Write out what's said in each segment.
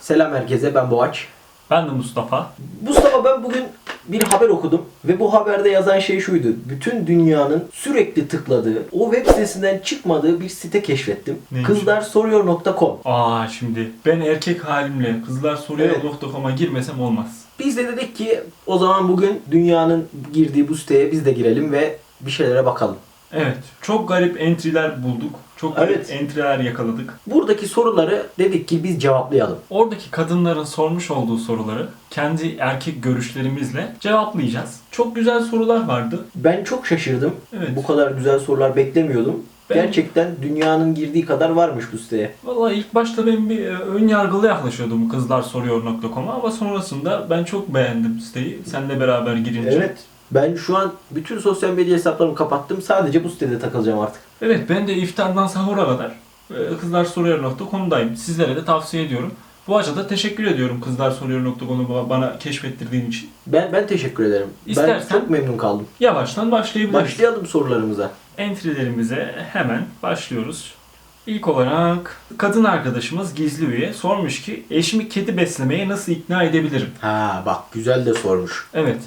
Selam herkese ben Boğaç. Ben de Mustafa. Mustafa ben bugün bir haber okudum ve bu haberde yazan şey şuydu. Bütün dünyanın sürekli tıkladığı, o web sitesinden çıkmadığı bir site keşfettim. Neymiş? Kızlarsoruyor.com Aa şimdi ben erkek halimle kızlar soruyor Evet. .com'a girmesem olmaz. Biz de dedik ki o zaman bugün dünyanın girdiği bu siteye biz de girelim ve bir şeylere bakalım. Evet. Çok garip entry'ler bulduk. Çok Evet. entry'ler yakaladık. Buradaki soruları dedik ki biz cevaplayalım. Oradaki kadınların sormuş olduğu soruları kendi erkek görüşlerimizle cevaplayacağız. Çok güzel sorular vardı. Ben çok şaşırdım. Evet. Bu kadar güzel sorular beklemiyordum. Ben- Gerçekten dünyanın girdiği kadar varmış bu siteye. Vallahi ilk başta ben bir e, ön yargılı yaklaşıyordum kızlar soruyor.com'a ama sonrasında ben çok beğendim siteyi. Seninle beraber girince. Evet. Ben şu an bütün sosyal medya hesaplarımı kapattım. Sadece bu sitede takılacağım artık. Evet ben de iftardan sahura kadar e, kızlarsoruyor.com'dayım. Sizlere de tavsiye ediyorum. Bu açıda teşekkür ediyorum kızlarsoruyor.com'u ba- bana keşfettirdiğin için. Ben ben teşekkür ederim. Ben İstersen- çok memnun kaldım. Yavaştan başlayabiliriz. Başlayalım sorularımıza. Entry'lerimize hemen başlıyoruz. İlk olarak kadın arkadaşımız gizli üye sormuş ki eşimi kedi beslemeye nasıl ikna edebilirim? Ha bak güzel de sormuş. Evet.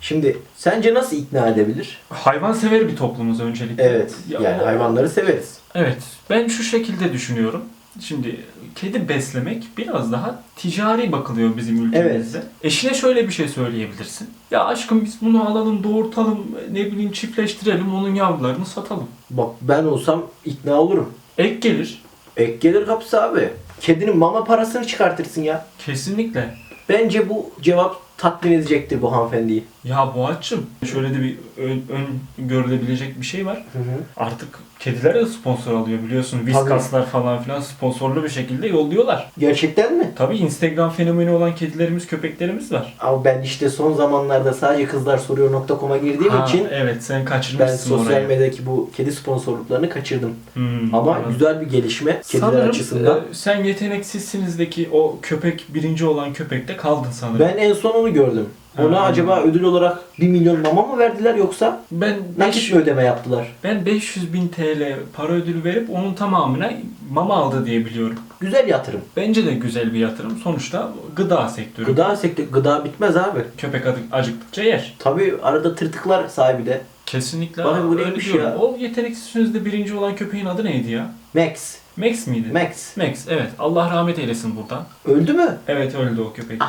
Şimdi sence nasıl ikna edebilir? Hayvan sever bir toplumuz öncelikle. Evet. Ya yani o- hayvanları severiz. Evet. Ben şu şekilde düşünüyorum. Şimdi kedi beslemek biraz daha ticari bakılıyor bizim ülkemizde. Eşine şöyle bir şey söyleyebilirsin. Ya aşkım biz bunu alalım, doğurtalım, ne bileyim çiftleştirelim, onun yavrularını satalım. Bak ben olsam ikna olurum. Ek gelir. Ek gelir kapısı abi. Kedinin mama parasını çıkartırsın ya. Kesinlikle. Bence bu cevap tatmin edecektir bu hanımefendiyi. Ya Boğaç'cığım şöyle de bir ön, ön görülebilecek bir şey var. Hı hı. Artık kediler de sponsor alıyor biliyorsun. Viskaslar falan filan sponsorlu bir şekilde yolluyorlar. Gerçekten mi? Tabii Instagram fenomeni olan kedilerimiz, köpeklerimiz var. Ama ben işte son zamanlarda sadece kızlarsoruyor.com'a girdiğim Ha, için evet sen ben kaçırmışsın sosyal orayı. medyadaki bu kedi sponsorluklarını kaçırdım. Hmm, Ama anladım. güzel bir gelişme kediler Sanırım açısından. e, sen yeteneksizsinizdeki o köpek birinci olan köpekte kaldın sanırım. Ben en son onu gördüm. Ona acaba ödül olarak 1 milyon mama mı verdiler yoksa ben nakit mi ödeme yaptılar? ben 500 bin TL para ödülü verip onun tamamına mama aldı diye biliyorum. Güzel yatırım. Bence de güzel bir yatırım. Sonuçta gıda sektörü. Gıda sektörü, gıda bitmez abi. Köpek acıktıkça yer. Tabii arada tırtıklar sahibi de. Kesinlikle. Bakın bu neymiş ya? O yeteneksizsiniz birinci olan köpeğin adı neydi ya? Max. Max miydi? Max. Max evet. Allah rahmet eylesin buradan. Öldü mü? Evet öldü o köpek.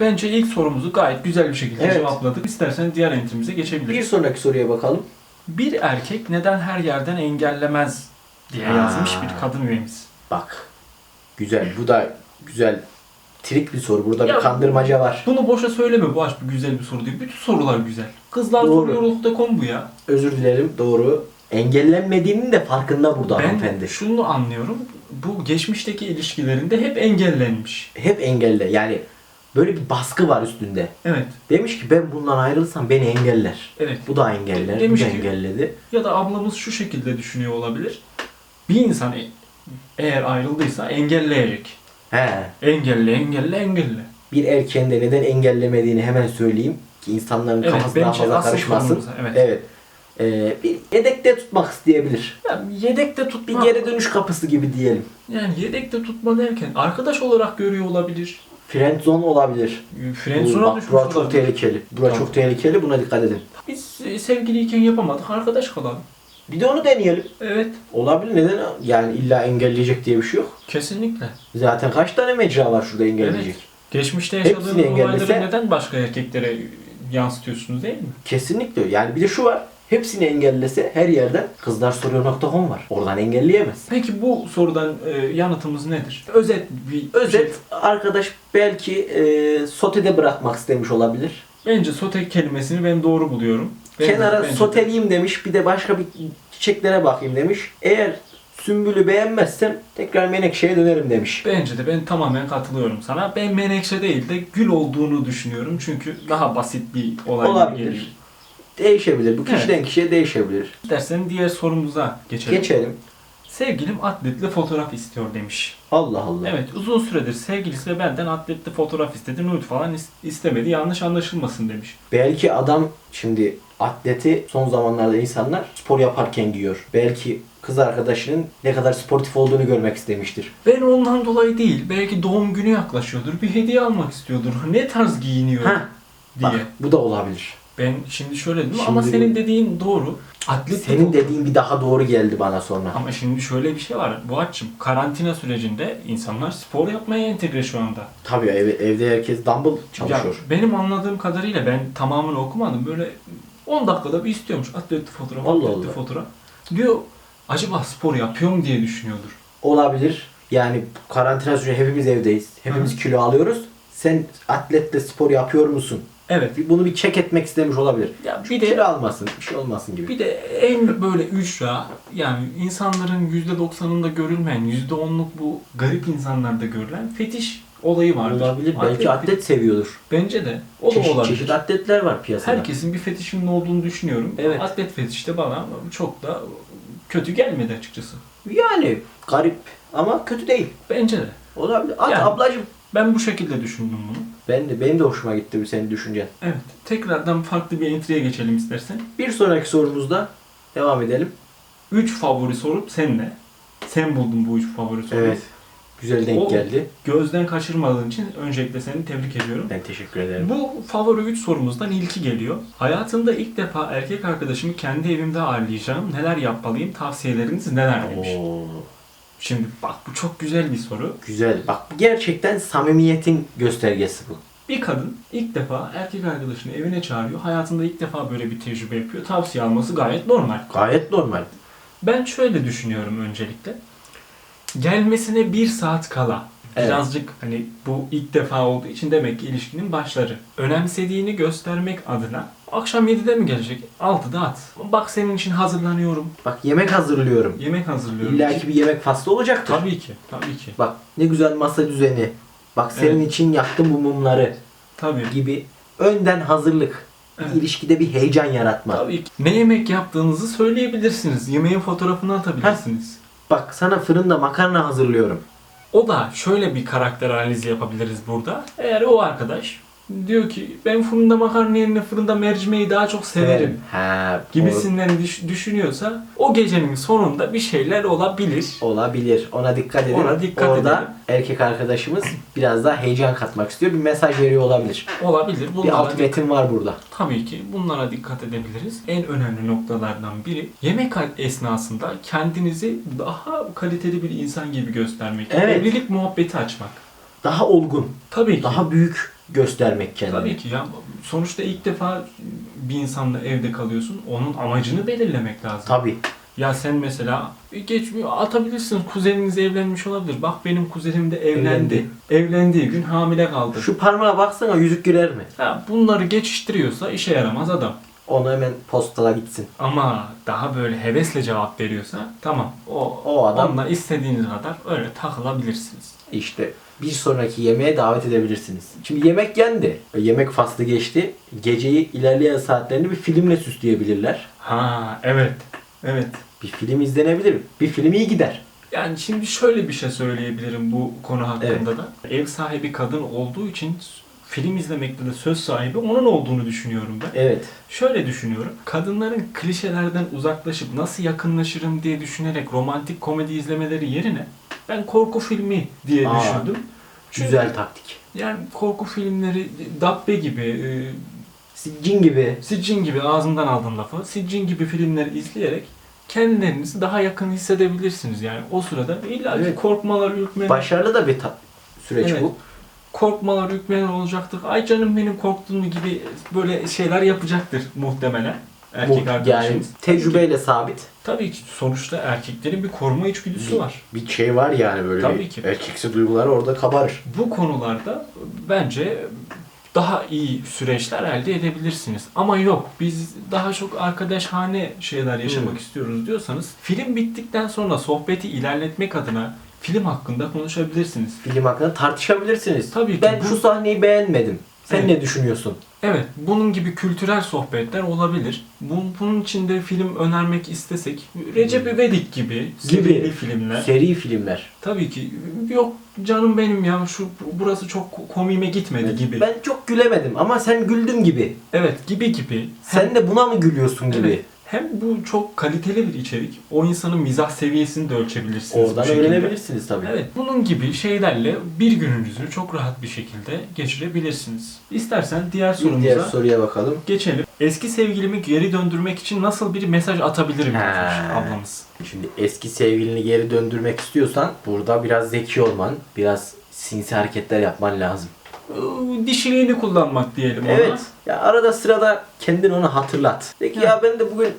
Bence ilk sorumuzu gayet güzel bir şekilde Evet. cevapladık. İstersen diğer entrimize Bir geçebiliriz. sonraki soruya bakalım. Bir erkek neden her yerden engellemez diye Ha. yazmış bir kadın üyemiz. Bak. Güzel. Bu da güzel. Trik bir soru. Burada Ya- bir kandırmaca var. Bunu boşa söyleme bu aşk bu güzel bir soru değil. Bütün sorular güzel. Kızlar Doğru. soruyor.com bu ya. Özür dilerim. Doğru. Engellenmediğinin de farkında burada Ben hanımefendi. şunu anlıyorum. Bu geçmişteki ilişkilerinde hep engellenmiş. Hep engelle. Yani böyle bir baskı var üstünde. Evet. Demiş ki ben bundan ayrılsam beni engeller. Evet. Bu da engeller. Demiş bu da ki- engelledi. Ya da ablamız şu şekilde düşünüyor olabilir. Bir insan e- eğer ayrıldıysa engelleyecek. He. Engelle, engelle, engelle. Bir erkeğin de neden engellemediğini hemen söyleyeyim ki insanların Evet, kafası daha fazla karışmasın. evet. Evet. Ee, bir yedekte tutmak isteyebilir. Ya yedekte Bir tutma. geri dönüş kapısı gibi diyelim. Yani yedekte tutma derken arkadaş olarak görüyor olabilir. Friend zone olabilir. Bak, düşmüş bura çok olabilir. tehlikeli. Bura Tamam. çok tehlikeli. Buna dikkat edin. Biz e, sevgiliyken yapamadık. Arkadaş kalalım. Bir de onu deneyelim. Evet. Olabilir. Neden? Yani illa engelleyecek diye bir şey yok. Kesinlikle. Zaten kaç tane mecra var şurada engelleyecek. Geçmişte Hepsini yaşadığınız olayları engellese- neden başka erkeklere yansıtıyorsunuz değil mi? Kesinlikle. Yani bir de şu var. Hepsini engellese her yerden kızlarsoruyor.com var. Oradan engelleyemez. Peki bu sorudan e, yanıtımız nedir? Özet bir Özet şey. arkadaş belki e, sotede bırakmak istemiş olabilir. Bence sote kelimesini ben doğru buluyorum. Bence- Kenara bence- soteleyeyim demiş. Bir de başka bir çiçeklere bakayım demiş. Eğer sümbülü beğenmezsem tekrar menekşeye dönerim demiş. Bence de ben tamamen katılıyorum sana. Ben menekşe değil de gül olduğunu düşünüyorum. Çünkü daha basit bir olay Olabilir. geliyor. Değişebilir. Bu kişiden kişiye değişebilir. İstersen diğer sorumuza geçelim. Geçelim. Sevgilim atletli fotoğraf istiyor demiş. Allah Allah. Evet uzun süredir sevgilisi ve benden atletli fotoğraf istedi. Nude falan is- istemedi. Yanlış anlaşılmasın demiş. Belki adam şimdi atleti son zamanlarda insanlar spor yaparken giyiyor. Belki kız arkadaşının ne kadar sportif olduğunu görmek istemiştir. Ben ondan dolayı değil. Belki doğum günü yaklaşıyordur. Bir hediye almak istiyordur. Ne tarz giyiniyor Ha, diye. bak bu da olabilir. Ben şimdi şöyle dedim ama senin dediğin doğru. Atlet Senin dediğin bir daha doğru geldi bana sonra. Ama şimdi şöyle bir şey var. Bu açım karantina sürecinde insanlar spor yapmaya entegre şu anda. Tabii ev, evde herkes dumbbell çalışıyor. Ya benim anladığım kadarıyla ben tamamını okumadım. Böyle 10 dakikada bir istiyormuş atletli fotoğraf, Allah atletli Allah. fotoğraf. Diyor acaba spor yapıyor mu diye düşünüyordur. Olabilir. Yani karantina süreci hepimiz evdeyiz. Hepimiz kilo alıyoruz. Sen atletle spor yapıyor musun? Evet. Bunu bir check etmek istemiş olabilir. Ya bir de Kilo almasın, bir şey olmasın gibi. bir de en böyle ücra yani insanların %90'ında görülmeyen %10'luk bu garip insanlarda görülen fetiş olayı vardır. olabilir. Belki atlet seviyordur. Bence de. O da çeşit, olabilir. çeşit atletler var piyasada. Herkesin bir fetişinin olduğunu düşünüyorum. Evet. Atlet fetişi de bana çok da kötü gelmedi açıkçası. Yani garip ama kötü değil. Bence de. Olabilir. At Yani. ablacım. Ben bu şekilde düşündüm bunu. Ben de, benim de hoşuma gitti bu senin düşüncen. Evet. Tekrardan farklı bir entry'e geçelim istersen. Bir sonraki sorumuzda devam edelim. 3 favori sorum seninle. Sen buldun bu 3 favori soruyu. Evet. Güzel denk O- geldi. Gözden kaçırmadığın için öncelikle seni tebrik ediyorum. Ben teşekkür ederim. Bu favori 3 sorumuzdan ilki geliyor. Hayatımda ilk defa erkek arkadaşımı kendi evimde ağırlayacağım. Neler yapmalıyım? Tavsiyeleriniz neler demiş. Oo, Şimdi bak bu çok güzel bir soru. güzel. Bak gerçekten samimiyetin göstergesi bu. Bir kadın ilk defa erkek arkadaşını evine çağırıyor. Hayatında ilk defa böyle bir tecrübe yapıyor. Tavsiye alması gayet normal. Gayet normal. Ben şöyle düşünüyorum öncelikle. Gelmesine bir saat kala Evet. birazcık hani bu ilk defa olduğu için demek ki ilişkinin başları. Önemsediğini göstermek adına akşam 7'de mi gelecek? 6'da at. Bak senin için hazırlanıyorum. Bak yemek hazırlıyorum. Yemek hazırlıyorum. İlla ki bir yemek faslı olacaktır. Tabii ki. Tabii ki. Bak ne güzel masa düzeni. Bak senin Evet. için yaktım bu mumları Tabii. gibi önden hazırlık. Evet. ilişkide bir heyecan yaratma. Tabii ki. Ne yemek yaptığınızı söyleyebilirsiniz. Yemeğin fotoğrafını atabilirsiniz. Bak sana fırında makarna hazırlıyorum. O da şöyle bir karakter analizi yapabiliriz burada. Eğer o arkadaş diyor ki ben fırında makarna yerine fırında mercimeği daha çok severim Ha, gibisinden düş- düşünüyorsa o gecenin sonunda bir şeyler olabilir. olabilir. Ona dikkat edin. Ona dikkat Orada edelim. erkek arkadaşımız biraz daha heyecan katmak istiyor. Bir mesaj veriyor olabilir. Olabilir. Bir Bunlara alt metin var burada. Tabii ki bunlara dikkat edebiliriz. En önemli noktalardan biri yemek esnasında kendinizi daha kaliteli bir insan gibi göstermek. Evet. Evlilik muhabbeti açmak. Daha olgun, Tabii ki. daha büyük göstermek kendini. Tabii ki ya sonuçta ilk defa bir insanla evde kalıyorsun. Onun amacını belirlemek lazım. Tabii. Ya sen mesela geçmiyor atabilirsin. Kuzeniniz evlenmiş olabilir. Bak benim kuzenim de evlendi. Evlendi. Evlendiği gün hamile kaldı. Şu parmağa baksana yüzük girer mi? Ha, bunları geçiştiriyorsa işe yaramaz adam. Onu hemen postala gitsin. Ama daha böyle hevesle cevap veriyorsa tamam o, O adam- onunla istediğiniz kadar öyle takılabilirsiniz. İşte bir sonraki yemeğe davet edebilirsiniz. Şimdi yemek yendi. Yemek faslı geçti. Geceyi ilerleyen saatlerini bir filmle süsleyebilirler. Ha evet. Evet. Bir film izlenebilir. Bir film iyi gider. Yani şimdi şöyle bir şey söyleyebilirim bu konu hakkında da. Ev sahibi kadın olduğu için film izlemekte de söz sahibi onun olduğunu düşünüyorum ben. Evet. Şöyle düşünüyorum. Kadınların klişelerden uzaklaşıp nasıl yakınlaşırım diye düşünerek romantik komedi izlemeleri yerine ben korku filmi diye Aa, düşündüm. Çünkü Güzel taktik. Yani korku filmleri Dabbe gibi, e, Cin gibi. Siccin gibi ağzımdan aldım lafı. Siccin gibi filmleri izleyerek kendilerinizi daha yakın hissedebilirsiniz. Yani o sırada illa Evet. korkmalar, ürkmeler, Başarılı da bir süreç Evet. bu. Korkmalar, ürkmeler olacaktır. Ay canım benim korktuğum gibi böyle şeyler yapacaktır muhtemelen. Erkek Bu, yani arkadaşımız. tecrübeyle sabit. Tabii ki sonuçta erkeklerin bir koruma içgüdüsü var. Bir şey var yani böyle Tabii bir ki. erkeksi duyguları orada kabarır. Bu konularda bence daha iyi süreçler elde edebilirsiniz. Ama yok biz daha çok arkadaşhane şeyler yaşamak Hmm. istiyoruz diyorsanız film bittikten sonra sohbeti ilerletmek adına film hakkında konuşabilirsiniz. Film hakkında tartışabilirsiniz. Tabii ki Ben bu- şu sahneyi beğenmedim. Sen Evet. ne düşünüyorsun? Evet, bunun gibi kültürel sohbetler olabilir. Bu, bunun içinde film önermek istesek, Recep İvedik gibi, Gibi. filmler. Seri filmler. Tabii ki yok canım benim ya şu burası çok komiğime gitmedi gibi. Ben çok gülemedim ama sen güldün gibi. Evet, gibi gibi. Sen de buna mı gülüyorsun gibi. Evet. Hem bu çok kaliteli bir içerik. O insanın mizah seviyesini de ölçebilirsiniz. bu Oradan şekilde. öğrenebilirsiniz tabii. Evet, bunun gibi şeylerle bir gününüzü çok rahat bir şekilde geçirebilirsiniz. İstersen diğer sorumuza diğer soruya bakalım. geçelim. Eski sevgilimi geri döndürmek için nasıl bir mesaj atabilirim He. ablamız. Şimdi eski sevgilini geri döndürmek istiyorsan burada biraz zeki olman, biraz sinsi hareketler yapman lazım. Dişiliğini kullanmak diyelim ona. Evet. Ya arada sırada kendin onu hatırlat. De ki ya ben de bugün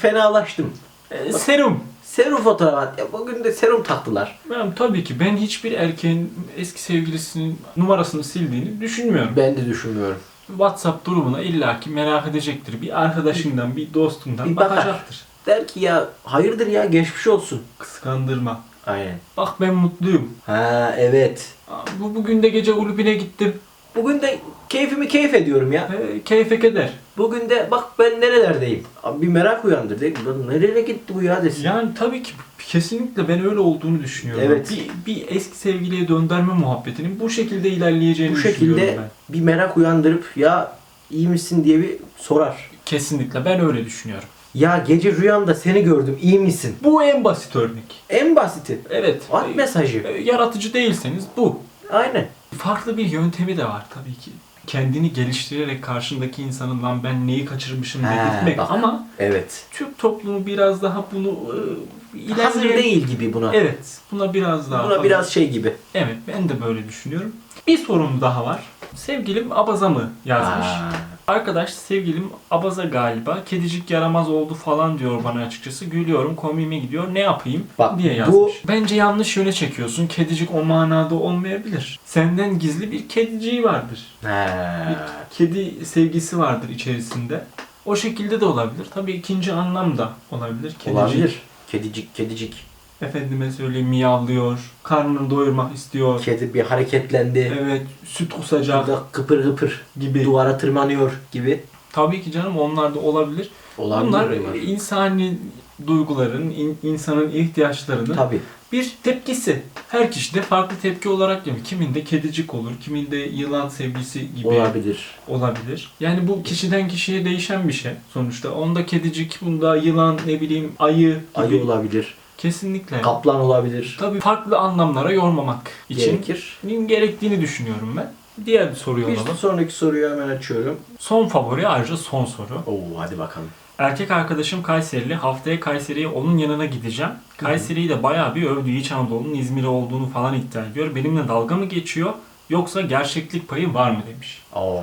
fenalaştım. Ee, serum. Serum fotoğrafı at. Ya bugün de serum taktılar. Ben, tabii ki ben hiçbir erkeğin eski sevgilisinin numarasını sildiğini düşünmüyorum. Ben de düşünmüyorum. WhatsApp durumuna illaki merak edecektir. Bir arkadaşından, bir dostundan Bir bakar. bakacaktır. Der ki ya hayırdır ya geçmiş olsun. Kıskandırma. Aynen. Bak ben mutluyum. Ha evet. Bu bugün de gece kulübüne gittim. Bugün de keyfimi keyif ediyorum ya. Ee, keyfe keder. Bugün de bak ben nerelerdeyim. Abi bir merak uyandır. De, ki, "Lan nereye gitti bu ya desin. Yani tabii ki kesinlikle ben öyle olduğunu düşünüyorum. Evet. Bir, bir eski sevgiliye döndürme muhabbetinin bu şekilde ilerleyeceğini bu şekilde ben. bir merak uyandırıp ya iyi misin diye bir sorar. Kesinlikle ben öyle düşünüyorum. Ya gece rüyamda seni gördüm iyi misin? Bu en basit örnek. En basiti. Evet. At e, mesajı. e, Yaratıcı değilseniz bu. Aynen. Farklı bir yöntemi de var tabii ki. Kendini geliştirerek karşındaki insanın lan ben neyi kaçırmışım He, dedirtmek bak. ama Evet. Türk toplumu biraz daha bunu e, Hazır ilerleyen- değil gibi buna. Evet. Buna biraz daha Buna biraz şey gibi. Evet ben de böyle düşünüyorum. Bir sorum daha var. Sevgilim abaza mı yazmış. Aa, Arkadaş sevgilim abaza galiba. Kedicik yaramaz oldu falan diyor bana açıkçası. Gülüyorum komiğime gidiyor. Ne yapayım Bak, diye bu- yazmış. Bence yanlış yöne çekiyorsun. Kedicik o manada olmayabilir. Senden gizli bir kediciği vardır. He. Bir kedi sevgisi vardır içerisinde. O şekilde de olabilir. Tabii ikinci anlam da olabilir. Kedicik, Olabilir. Kedicik, kedicik. Efendime söyleyeyim miyavlıyor. Karnını doyurmak istiyor. Kedi bir hareketlendi. Evet, süt kusacak Burada kıpır kıpır gibi. duvara tırmanıyor gibi. Tabii ki canım onlar da olabilir. Olabilir Bunlar bunlar. insani duyguların, in- insanın ihtiyaçlarının Tabii. bir tepkisi. Her kişide farklı tepki olarak gibi. Kiminde kedicik olur, kiminde yılan sevgisi gibi Olabilir. olabilir. Yani bu kişiden kişiye değişen bir şey sonuçta. Onda kedicik, bunda yılan, ne bileyim ayı gibi. Ayı olabilir. Kesinlikle. Kaplan olabilir. Tabii farklı anlamlara yormamak için Gerekir. gerektiğini düşünüyorum ben. Diğer bir soruyu Bir alalım. sonraki soruyu hemen açıyorum. Son favori ayrıca son soru. Oo hadi bakalım. Erkek arkadaşım Kayserili. Haftaya Kayseri'ye onun yanına gideceğim. Kayseri'yi de bayağı bir övdü. İç Anadolu'nun İzmir'i olduğunu falan iddia ediyor. Benimle dalga mı geçiyor yoksa gerçeklik payı var mı demiş. Oo.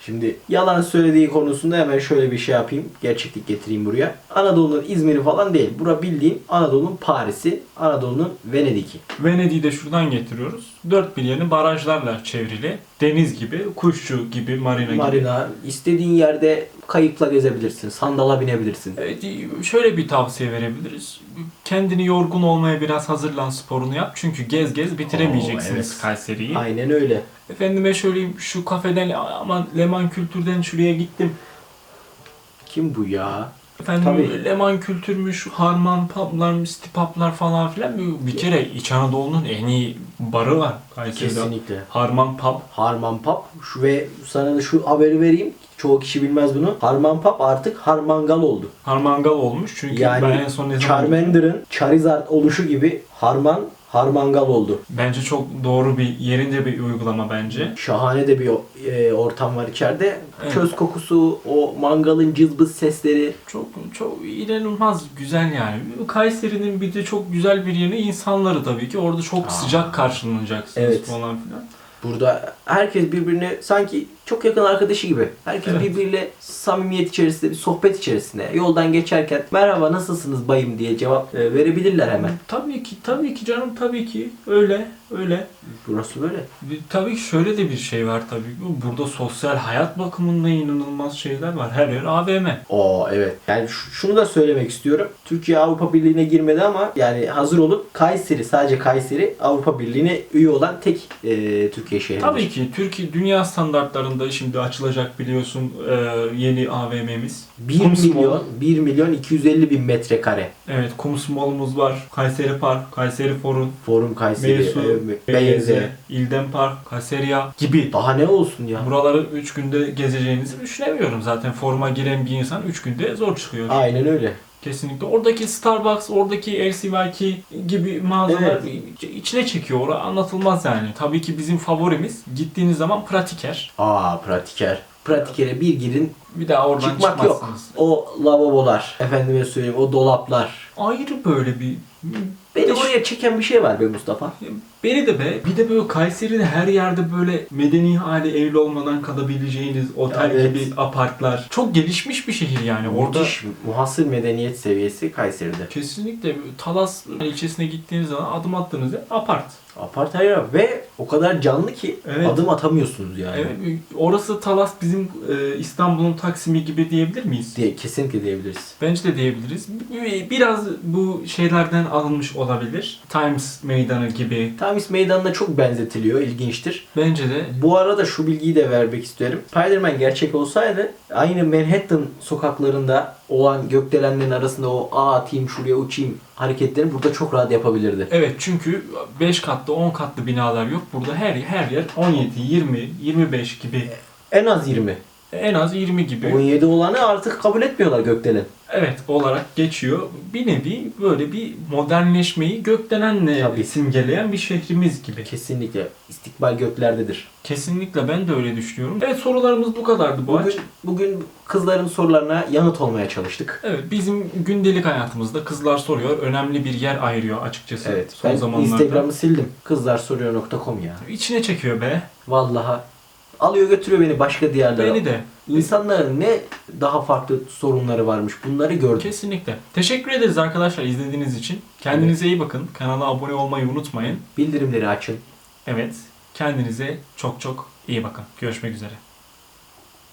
Şimdi yalan söylediği konusunda hemen şöyle bir şey yapayım. Gerçeklik getireyim buraya. Anadolu'nun İzmir'i falan değil. Bura bildiğin Anadolu'nun Paris'i, Anadolu'nun Venedik'i. Venedik'i de şuradan getiriyoruz. Dört bir yanı barajlarla çevrili. Deniz gibi, kuşçu gibi, marina, gibi. Marina, istediğin yerde kayıkla gezebilirsin, sandala binebilirsin. Evet, şöyle bir tavsiye verebiliriz. Kendini yorgun olmaya biraz hazırlan sporunu yap. Çünkü gez gez bitiremeyeceksiniz Oo, evet. Kayseri'yi. Aynen öyle. Efendime söyleyeyim şu kafeden aman Leman Kültür'den şuraya gittim. Kim bu ya? Efendim Tabii. Leman kültürmüş, harman publar, misti publar falan filan. Bir, kere İç Anadolu'nun en iyi barı var Kayseri'de. Kesinlikle. Harman pub. Harman Pub şu ve sana da şu haberi vereyim. Çoğu kişi bilmez bunu. Harman Pub artık Harmangal oldu. Harmangal olmuş çünkü ben en Yani son ne zaman... Charmander'ın Charizard oluşu gibi Harman Harmangal oldu. Bence çok doğru bir, yerinde bir uygulama bence. Şahane de bir e, ortam var içeride. Evet. Köz kokusu, o mangalın cızbız sesleri. Çok çok inanılmaz güzel yani. Kayseri'nin bir de çok güzel bir yanı insanları tabii ki. Orada çok Aa. sıcak karşılanacaksınız Evet. falan filan. Burada herkes birbirine sanki çok yakın arkadaşı gibi. Herkes Evet. birbiriyle samimiyet içerisinde, bir sohbet içerisinde. Yoldan geçerken merhaba nasılsınız bayım diye cevap e, verebilirler hemen. Tabii ki, tabii ki canım tabii ki. Öyle, öyle. Burası böyle. Tabii ki şöyle de bir şey var tabii. Burada sosyal hayat bakımında inanılmaz şeyler var. Her yer AVM. Oo evet. Yani şunu da söylemek istiyorum. Türkiye Avrupa Birliği'ne girmedi ama yani hazır olun. Kayseri sadece Kayseri Avrupa Birliği'ne üye olan tek e, Türkiye şehridir. Tabii ki Türkiye dünya standartlarında şimdi açılacak biliyorsun e, yeni AVM'miz. 1 Kum Small. milyon 1 milyon 250 bin metrekare. Evet Kum Small'umuz var. Kayseri Park, Kayseri Forum, Forum Kayseri, Meysu, e, BYZ, Beyeze. İldem Park, Kayseriya gibi. Daha ne olsun ya? Buraları 3 günde gezeceğinizi düşünemiyorum. Zaten foruma giren bir insan 3 günde zor çıkıyor. Aynen öyle. Kesinlikle. Oradaki Starbucks, oradaki LCY gibi mağazalar iç- içine çekiyor. Orada anlatılmaz yani. Tabii ki bizim favorimiz gittiğiniz zaman Pratiker. Aa pratiker. Pratikere bir girin Bir daha oradan çıkmak yok. O lavabolar, efendime söyleyeyim o dolaplar. Ayrı böyle bir Beni oraya çeken bir şey var be Mustafa. Beni de be. Bir de böyle Kayseri'de her yerde böyle medeni hali evli olmadan kalabileceğiniz otel Evet. gibi apartlar. Çok gelişmiş bir şehir yani. Orada Müthiş, muhasır medeniyet seviyesi Kayseri'de. kesinlikle Talas ilçesine gittiğiniz zaman adım attığınızda apart. Apart hayır ve o kadar canlı ki Evet. adım atamıyorsunuz yani. Evet, orası Talas bizim e, İstanbul'un Taksim'i gibi diyebilir miyiz? Diye, kesinlikle diyebiliriz. Bence de diyebiliriz. Biraz bu şeylerden alınmış olabilir. Times Meydanı gibi. Tamis Meydanı'na çok benzetiliyor, ilginçtir. Bence de Bu arada şu bilgiyi de vermek isterim. Spider-Man gerçek olsaydı aynı Manhattan sokaklarında olan gökdelenlerin arasında o a atayım şuraya uçayım hareketlerini burada çok rahat yapabilirdi. Evet çünkü 5 katlı 10 katlı binalar yok. Burada her her yer 17, 20, 25 gibi. En az 20. En az 20 gibi. 17 olanı artık kabul etmiyorlar gökdelen. Evet olarak geçiyor. Bir nevi böyle bir modernleşmeyi gökdelenle Tabii. simgeleyen bir şehrimiz gibi. Kesinlikle istikbal göklerdedir. Kesinlikle ben de öyle düşünüyorum. Evet sorularımız bu kadardı bu Bugün, bugün kızların sorularına yanıt olmaya çalıştık. Evet bizim gündelik hayatımızda kızlar soruyor. Önemli bir yer ayırıyor açıkçası Evet. son ben zamanlarda. Instagram'ı sildim. Kızlarsoruyor.com ya. İçine çekiyor be. Vallahi alıyor götürüyor beni başka diyarlara. Beni de. İnsanların ne daha farklı sorunları varmış bunları gördüm. Kesinlikle. Teşekkür ederiz arkadaşlar izlediğiniz için. Kendinize iyi bakın. Kanala abone olmayı unutmayın. Bildirimleri açın. Evet. Kendinize çok çok iyi bakın. Görüşmek üzere.